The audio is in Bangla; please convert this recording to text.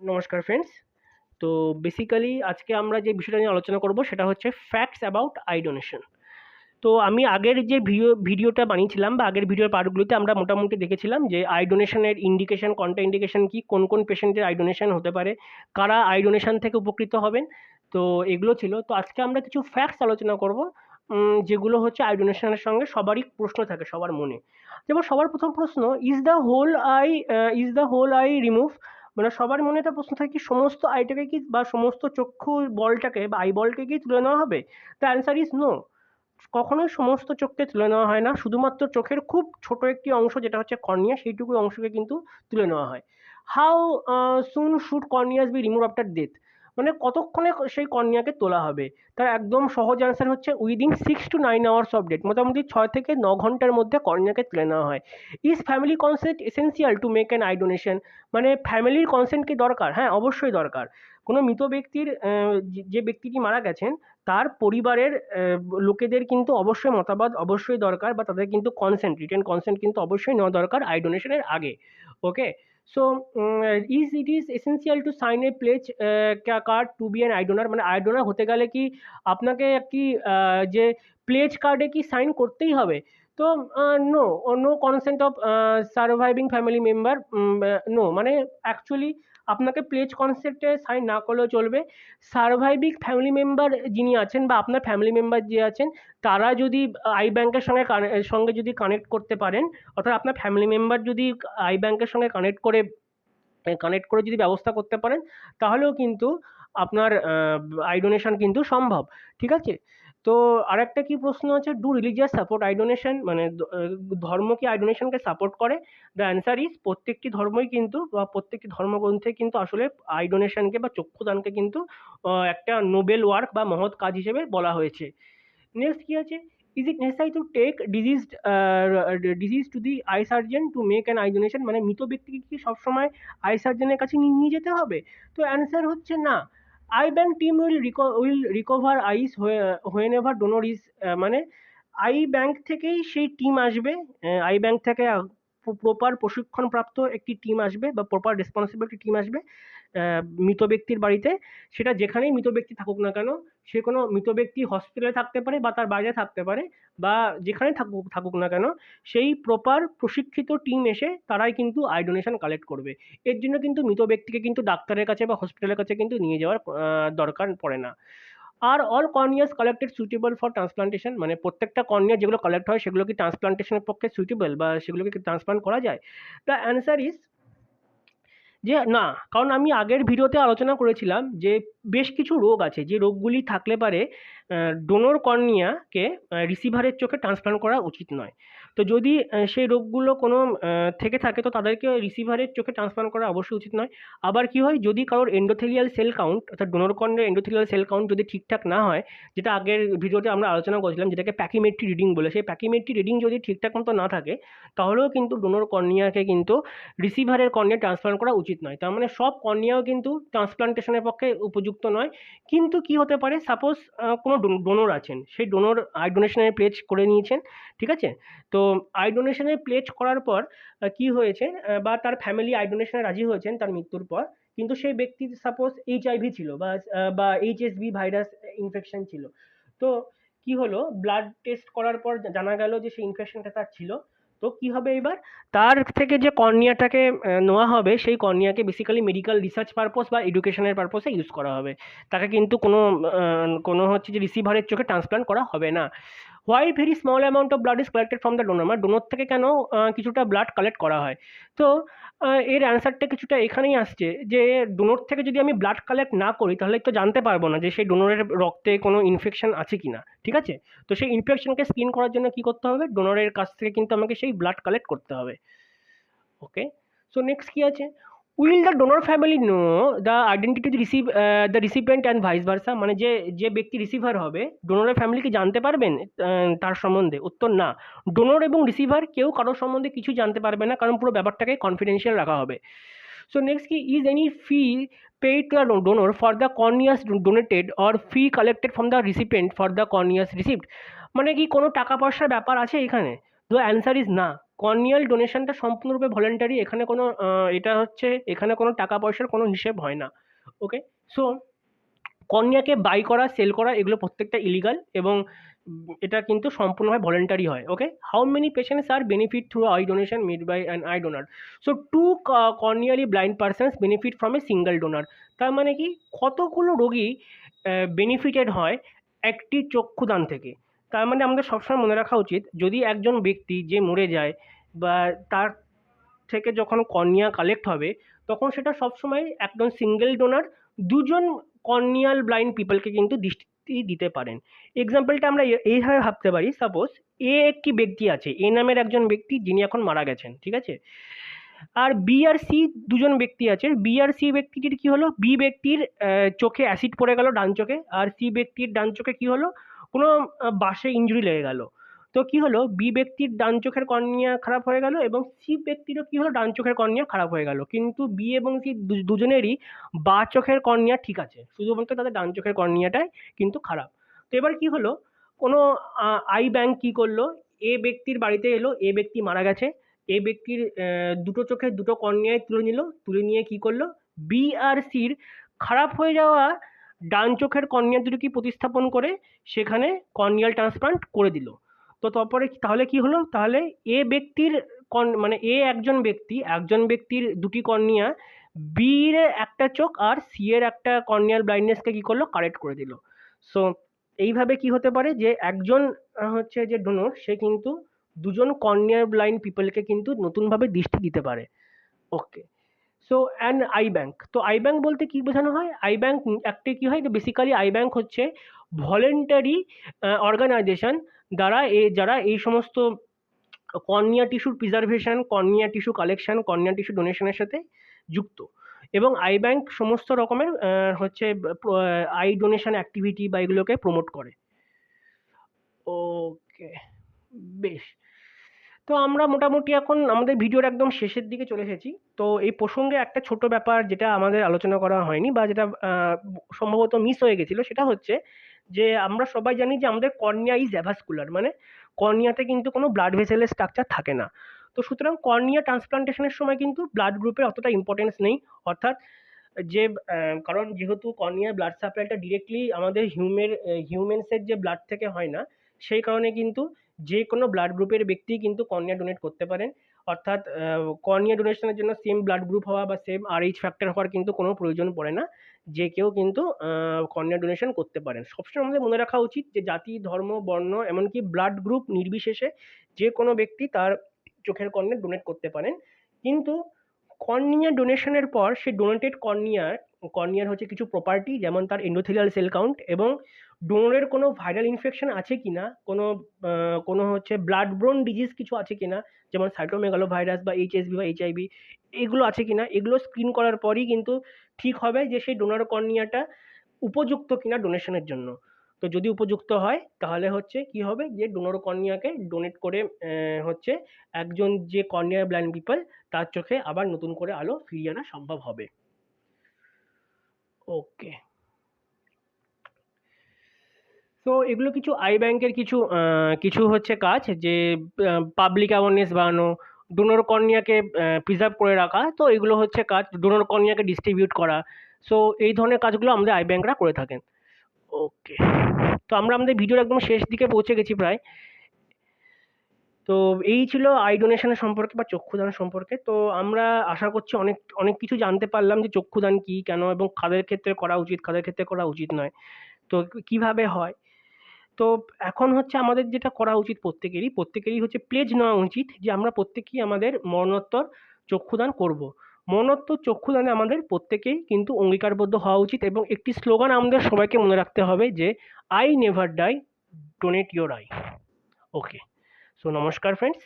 নমস্কার ফ্রেন্ডস তো বেসিক্যালি আজকে আমরা যে বিষয়টা নিয়ে আলোচনা করব সেটা হচ্ছে ফ্যাক্টস অ্যাবাউট আই ডোনেশন তো আমি আগের যে ভিডিও ভিডিওটা বানিয়েছিলাম বা আগের ভিডিওর পার্টগুলোতে আমরা মোটামুটি দেখেছিলাম যে আই ডোনেশনের ইন্ডিকেশন কন্টা ইন্ডিকেশন কী, কোন কোন পেশেন্টের আই ডোনেশন হতে পারে, কারা আই ডোনেশন থেকে উপকৃত হবেন, তো এগুলো ছিল। তো আজকে আমরা কিছু ফ্যাক্টস আলোচনা করব যেগুলো হচ্ছে আই ডোনেশনের সঙ্গে সবারই প্রশ্ন থাকে সবার মনে। যেমন সবার প্রথম প্রশ্ন is the whole eye is the whole eye remove মানে সবার মনে একটা প্রশ্ন থাকে কি, সমস্ত আইটাকে কি বা সমস্ত চক্ষু বলটাকে বা আই বলকে কি তুলে নেওয়া হবে? দ্য অ্যান্সার ইজ নো কখনোই সমস্ত চোখকে তুলে নেওয়া হয় না। শুধুমাত্র চোখের খুব ছোট একটি অংশ যেটা হচ্ছে কর্নিয়া, সেইটুকু অংশকে কিন্তু তুলে নেওয়া হয়। How soon should corneas be remove after death মানে কতক্ষণে সেই কর্নিয়াকে তোলা হবে? তার একদম সহজ অ্যান্সার হচ্ছে within six to nine hours of মোটামুটি ছয় থেকে ন ঘণ্টার মধ্যে কর্নিয়াকে তুলে নেওয়া হয়। Is family consent essential to make an eye donation মানে ফ্যামিলির কনসেন্ট কি দরকার? হ্যাঁ অবশ্যই দরকার। কোনো মৃত ব্যক্তির যে- ব্যক্তিটি মারা গেছেন, তার পরিবারের লোকেদের কিন্তু অবশ্যই মতামত অবশ্যই দরকার বা তাদের কিন্তু কনসেন্ট রিটেন কনসেন্ট কিন্তু অবশ্যই নেওয়া দরকার আই ডোনেশনের আগে। Okay so is it is essential to sign a pledge card to be an eye donor মানে আই ডোনার হতে গেলে কি আপনাকে একটি আহ, যে প্লেজ কার্ডে কি সাইন করতেই হবে তো no no consent of surviving family member no মানে অ্যাকচুয়ালি আপনাকে প্লেজ কনসেপ্টে সাইন না করলেও চলবে। সার্ভাইভিং ফ্যামিলি মেম্বার যিনি আছেন বা আপনার ফ্যামিলি মেম্বার যে আছেন, তারা যদি আই ব্যাংকের সঙ্গে সঙ্গে যদি কানেক্ট করতে পারেন, অর্থাৎ আপনার ফ্যামিলি মেম্বার যদি আই ব্যাংকের সঙ্গে কানেক্ট করে কানেক্ট করে যদি ব্যবস্থা করতে পারেন, তাহলেও কিন্তু আপনার আই ডোনেশন কিন্তু সম্ভব। ঠিক আছে? তো আরেকটা কি প্রশ্ন আছে? Do religious support eye donation মানে ধর্ম কি আই ডোনেশনকে সাপোর্ট করে? দ্য অ্যান্সার ইজ প্রত্যেকটি ধর্মই কিন্তু বা প্রত্যেকটি ধর্মগ্রন্থে কিন্তু আসলে আই ডোনেশনকে বা চক্ষুদানকে কিন্তু একটা নোবেল ওয়ার্ক বা মহৎ কাজ হিসেবে বলা হয়েছে। নেক্সট কি আছে? Is it necessary to take disease disease to the eye surgeon to make an eye donation মানে মৃত ব্যক্তিকে কি সবসময় আই সার্জনের কাছে নিয়ে যেতে হবে? তো অ্যান্সার হচ্ছে না। Eye bank team will will recover eyes when ever donor is মানে আই ব্যাংক থেকেই সেই টিম আসবে আই ব্যাংক থেকে প্রপার প্রশিক্ষণপ্রাপ্ত একটি টিম আসবে বা প্রপার রেসপন্সিবল একটি টিম আসবে মৃত ব্যক্তির বাড়িতে। সেটা যেখানেই মৃত ব্যক্তি থাকুক না কেন, সে কোনো মৃত ব্যক্তি হসপিটালে থাকতে পারে বা তার বাইরে থাকতে পারে বা যেখানে থাকুক থাকুক না কেন, সেই প্রপার প্রশিক্ষিত টিম এসে তারাই কিন্তু আই ডোনেশন কালেক্ট করবে। এর জন্য কিন্তু মৃত ব্যক্তিকে কিন্তু ডাক্তারের কাছে বা হসপিটালের কাছে কিন্তু নিয়ে যাওয়ার দরকার পড়ে না। Are all corneas collected suitable for transplantation মানে প্রত্যেকটা কর্নিয়া যেগুলো কালেক্ট হয়, সেগুলো কি ট্রান্সপ্লান্টেশনের পক্ষে সুইটেবল বা সেগুলোকে ট্রান্সপ্লান্ট করা যায়? দ্য অ্যান্সার ইজ যে না, কারণ আমি আগের ভিডিওতে আলোচনা করেছিলাম যে বেশ কিছু রোগ আছে, যে রোগগুলি থাকলে পারে ডোনর কর্নিয়াকে রিসিভারের চোখে ট্রান্সপ্লান্ট করা উচিত নয়। তো যদি সেই রোগগুলো কোনো থেকে থাকে, তো তাদেরকে রিসিভারের চোখে ট্রান্সপ্লান্ট করা অবশ্যই উচিত নয়। আবার কি হয়, যদি কারোর এন্ডোথেলিয়াল সেল কাউন্ট অর্থাৎ ডোনর কর্নিয়ার এন্ডোথেলিয়াল সেল কাউন্ট যদি ঠিকঠাক না হয়, যেটা আগের ভিডিওতে আমরা আলোচনা করেছিলাম, যেটাকে প্যাকিমেট্রি রিডিং বলে, সেই প্যাকিমেট্রি রিডিং যদি ঠিকঠাক মতো না থাকে, তাহলেও কিন্তু ডোনর কর্নিয়াকে কিন্তু রিসিভারের কর্নিয়া ট্রান্সপ্লান্ট করা উচিত নয়। তার মানে সব কর্নিয়াও কিন্তু ট্রান্সপ্লান্টেশনের পক্ষে উপযুক্ত নয়। কিন্তু কি হতে পারে সাপোজ কোনো ডোনর আছেন। সেই ডোনর আই ডোনেশনের প্লেজ করে নিয়েছেন, ঠিক আছে? তো আই ডোনেশনের প্লেজ করার পর কি হয়েছে? বা তার ফ্যামিলি আই ডোনেশনে রাজি হয়েছেন তার মৃত্যুর পর, কিন্তু সেই ব্যক্তির সাপোজ এইচআইভি ছিল বা বা এইচএসভি ভাইরাস ইনফেকশন ছিল। তো কি হলো? ব্লাড টেস্ট করার পর জানা গেল যে সেই ইনফেকশনটা তার ছিল। তো কি হবে এবার তার থেকে যে কর্নিয়াটাকে নেওয়া হবে, সেই কর্নিয়াকে বেসিক্যালি মেডিকেল রিসার্চ পারপোস বা এডুকেশনের পারপোসে ইউজ করা হবে। তাকে কিন্তু কোনো কোনো হচ্ছে যে রিসিভারের চোখে ট্রান্সপ্লান্ট করা হবে না। Why very small amount of blood is collected from the donor মানে ডোনর থেকে কেন কিছুটা ব্লাড কালেক্ট করা হয়? তো এর অ্যান্সারটা কিছুটা এখানেই আসছে যে ডোনর থেকে যদি আমি ব্লাড কালেক্ট না করি, তাহলে তো জানতে পারব না যে সেই ডোনরের রক্তে কোনো ইনফেকশন আছে কি না ঠিক আছে? তো সেই ইনফেকশনকে স্ক্রিন করার জন্য কি করতে হবে? ডোনরের কাছ থেকে কিন্তু আমাকে সেই ব্লাড কালেক্ট করতে হবে। ওকে সো নেক্সট কি আছে? Will the donor family know the identity receive the recipient and vice versa মানে যে যে ব্যক্তি রিসিভার হবে ডোনরের ফ্যামিলি কি জানতে পারবেন? তার সম্বন্ধে। উত্তর না। ডোনর এবং রিসিভার কেউ কারোর সম্বন্ধে কিছু জানতে পারবে না, কারণ পুরো ব্যাপারটাকে কনফিডেন্সিয়াল রাখা হবে। সো নেক্সট কি is any fee paid to the donor for the corneas donated or fee collected from the recipient for the corneas received মানে কি কোনো টাকা পয়সার ব্যাপার আছে এখানে? দ্য অ্যান্সার ইজ না। কর্নিয়াল ডোনেশনটা সম্পূর্ণরূপে ভলেন্টারি এখানে কোনো এটা হচ্ছে, এখানে কোনো টাকা পয়সার কোনো হিসেব হয় না। ওকে সো কর্নিয়াকে বাই করা সেল করা, এগুলো প্রত্যেকটা ইলিগাল এবং এটা কিন্তু সম্পূর্ণভাবে ভলেন্টারি হয়। Okay how many patients are benefit through eye donation made by an eye donor so two corneally blind persons benefit from a single donor তার মানে কি? কতগুলো রোগী বেনিফিটেড হয় একটি চক্ষুদান থেকে। তার মানে আমাদের সবসময় মনে রাখা উচিত, যদি একজন ব্যক্তি যে মরে যায় বা তার থেকে যখন কর্নিয়া কালেক্ট হবে, তখন সেটা সবসময় একজন সিঙ্গেল ডোনার দুজন কর্নিয়াল ব্লাইন্ড পিপলকে কিন্তু দৃষ্টি দিতে পারেন। এক্সাম্পলটা আমরা এইভাবে ভাবতে পারি সাপোজ এ একটি ব্যক্তি আছে, এ নামের একজন ব্যক্তি যিনি এখন মারা গেছেন, ঠিক আছে? আর বি আর সি দুজন ব্যক্তি আছে বি আর সি ব্যক্তিটির কি হলো? বি ব্যক্তির চোখে অ্যাসিড পড়ে গেল ডান চোখে, আর সি ব্যক্তির ডান চোখে কি হলো? কোনো বাসে ইঞ্জুরি লেগে গেল। তো কি হলো? বি ব্যক্তির ডান চোখের কর্নিয়া খারাপ হয়ে গেল এবং সি ব্যক্তিরও কি হলো? ডান চোখের কর্নিয়া খারাপ হয়ে গেল। কিন্তু বি এবং সি দুজনেরই বা চোখের কর্নিয়া ঠিক আছে। শুধুমাত্র তাদের ডান চোখের কর্নিয়াটাই কিন্তু খারাপ। তো এবার কি হলো? কোনো আই ব্যাংক কি করল? এ ব্যক্তির বাড়িতে এলো এ ব্যক্তি মারা গেছে। এ ব্যক্তির দুটো চোখের দুটো কর্নিয়ায় তুলে নিল। তুলে নিয়ে কি করল? বি আর সির খারাপ হয়ে যাওয়া ডান চোখের কর্নিয়া দুটোকে প্রতিস্থাপন করে? সেখানে কর্নিয়াল ট্রান্সপ্লান্ট করে দিল। তো তারপরে তাহলে কি হলো? তাহলে এ ব্যক্তির মানে এ একজন ব্যক্তি, একজন ব্যক্তির দুটি কর্নিয়া বি এর একটা চোখ আর সি এর একটা কর্নিয়াল ব্লাইন্ডনেসকে কি করল? কারেক্ট করে দিল। সো এইভাবে কি হতে পারে যে একজন হচ্ছে যে ডোনর সে কিন্তু দুজন কর্নিয়ার ব্লাইন্ড পিপলকে কিন্তু নতুনভাবে দৃষ্টি দিতে পারে। Okay so and eye bank তো আই ব্যাংক বলতে কি বোঝানো হয়? আই ব্যাংক একটি কি হয়? বেসিক্যালি আই ব্যাংক হচ্ছে ভলেন্টারি অর্গানাইজেশন দ্বারা এ, যারা এই সমস্ত কর্নিয়া টিস্যুর preservation cornea tissue collection cornea tissue ডোনেশনের সাথে যুক্ত। এবং আই ব্যাংক সমস্ত রকমের হচ্ছে আই ডোনেশন অ্যাক্টিভিটি বা এগুলোকে প্রমোট করে। ওকে বেশ। তো আমরা মোটামুটি এখন আমাদের ভিডিওর একদম শেষের দিকে চলে এসেছি। তো এই প্রসঙ্গে একটা ছোট ব্যাপার যেটা আমাদের আলোচনা করা হয়নি বা যেটা সম্ভবত মিস হয়ে গেছিল সেটা হচ্ছে যে আমরা সবাই জানি যে আমাদের কর্নিয়া ইজ অ্যাভাসকুলার মানে কর্নিয়াতে কিন্তু কোনো ব্লাড ভেসেলের স্ট্রাকচার থাকে না। তো সুতরাং কর্নিয়া ট্রান্সপ্লান্টেশনের সময় কিন্তু ব্লাড গ্রুপের অতটা ইম্পর্টেন্স নেই। অর্থাৎ যে কারণ যেহেতু কর্নিয়ার ব্লাড সাপ্লাইটা ডিরেক্টলি আমাদের হিউমের হিউম্যানসের যে ব্লাড থেকে হয় না সেই কারণে কিন্তু যে কোনো ব্লাড গ্রুপের ব্যক্তি কিন্তু কর্নিয়া ডোনেট করতে পারেন। অর্থাৎ কর্নিয়া ডোনেশনের জন্য সেম ব্লাড গ্রুপ হওয়া বা সেম আর এইচ ফ্যাক্টর হওয়ার কিন্তু কোনো প্রয়োজন পড়ে না। যে কেউ কিন্তু কর্নিয়া ডোনেশন করতে পারেন। সবসময় আমাদের মনে রাখা উচিত যে জাতি, ধর্ম, বর্ণ, এমনকি ব্লাড গ্রুপ নির্বিশেষে যে কোনো ব্যক্তি তার চোখের কর্নিয়া ডোনেট করতে পারেন। কিন্তু কর্নিয়া ডোনেশনের পর সেই ডোনেটেড কর্নিয়ার কর্নিয়ার হচ্ছে কিছু প্রপার্টি যেমন তার এন্ডোথেলিয়াল সেল কাউন্ট এবং ডোনরের কোনো ভাইরাল ইনফেকশন আছে কি না কোনো কোনো হচ্ছে ব্লাড ব্রোন ডিজিজ কিছু আছে কি না যেমন সাইটোমেগালো ভাইরাস বা এইচএসভি বা এইচআইভি এগুলো আছে কি না এগুলো স্ক্রিন করার পরই কিন্তু ঠিক হবে যে সেই ডোনার কর্নিয়াটা উপযুক্ত কিনা ডোনেশনের জন্য। তো যদি উপযুক্ত হয়, তাহলে হচ্ছে কি হবে যে ডোনার কর্নিয়াকে ডোনেট করে হচ্ছে একজন যে কর্নিয়ার ব্লাইন্ড পিপল তার চোখে আবার নতুন করে আলো ফিরিয়ে আনা সম্ভব হবে। ওকে তো এগুলো কিছু আই ব্যাংকের কিছু কিছু হচ্ছে কাজ যে পাবলিক অ্যাওয়ারনেস বাড়ানো ডোনর কর্নিয়াকে প্রিজার্ভ করে রাখা, তো এগুলো হচ্ছে কাজ ডোনর কর্নিয়াকে ডিস্ট্রিবিউট করা। সো এই ধরনের কাজগুলো আমাদের আই ব্যাংকরা করে থাকেন। ওকে তো আমরা আমাদের ভিডিওর একদম শেষ দিকে পৌঁছে গেছি প্রায়। তো এই ছিল আই ডোনেশনের সম্পর্কে বা চক্ষুদান সম্পর্কে। তো আমরা আশা করছি অনেক অনেক কিছু জানতে পারলাম যে চক্ষুদান কী, কেন এবং কাদের ক্ষেত্রে করা উচিত, কাদের ক্ষেত্রে করা উচিত নয়। তো কীভাবে হয়? তো এখন হচ্ছে আমাদের যেটা করা উচিত প্রত্যেকেরই প্রত্যেকেরই হচ্ছে প্লেজ নেওয়া উচিত যে আমরা প্রত্যেকেই আমাদের মরণোত্তর চক্ষুদান করব। মরণোত্তর চক্ষুদানে আমাদের প্রত্যেকেই কিন্তু অঙ্গীকারবদ্ধ হওয়া উচিত এবং একটি স্লোগান আমাদের সবাইকে মনে রাখতে হবে যে eye never die donate your eye okay so নমস্কার ফ্রেন্ডস